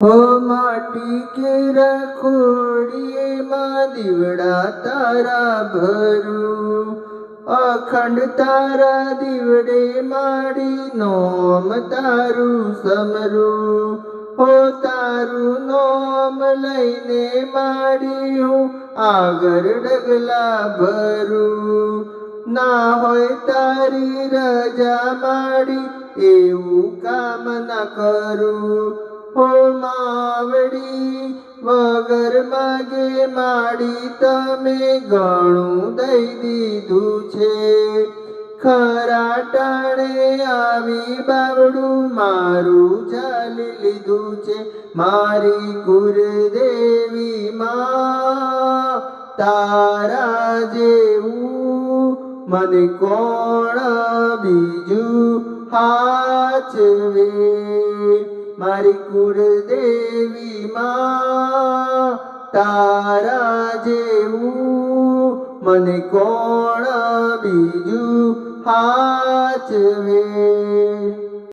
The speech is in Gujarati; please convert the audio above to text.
ઓ માટી કે રખોડીએ માં દીવડા તારા ભરું. અખંડ તારા દીવડે માડી નોમ તારું સમરું. હો તારું નોમ લઈને માડી હું આગળ ડગલા ભરું. ના હોય તારી રજા માડી એવું કામ ના કરું. માવડી વગર માગે માડી તમે ઘણું દઈ દીધું છે. ખરા ટાણે આવી બાવડું મારું ચાલી લીધું છે. મારી કુરદેવી માં તારા જેવું મને કોણ બીજું હાચવે? મારી કુળદેવી માં તારા જેવું મને કોણ બીજું હાચવે?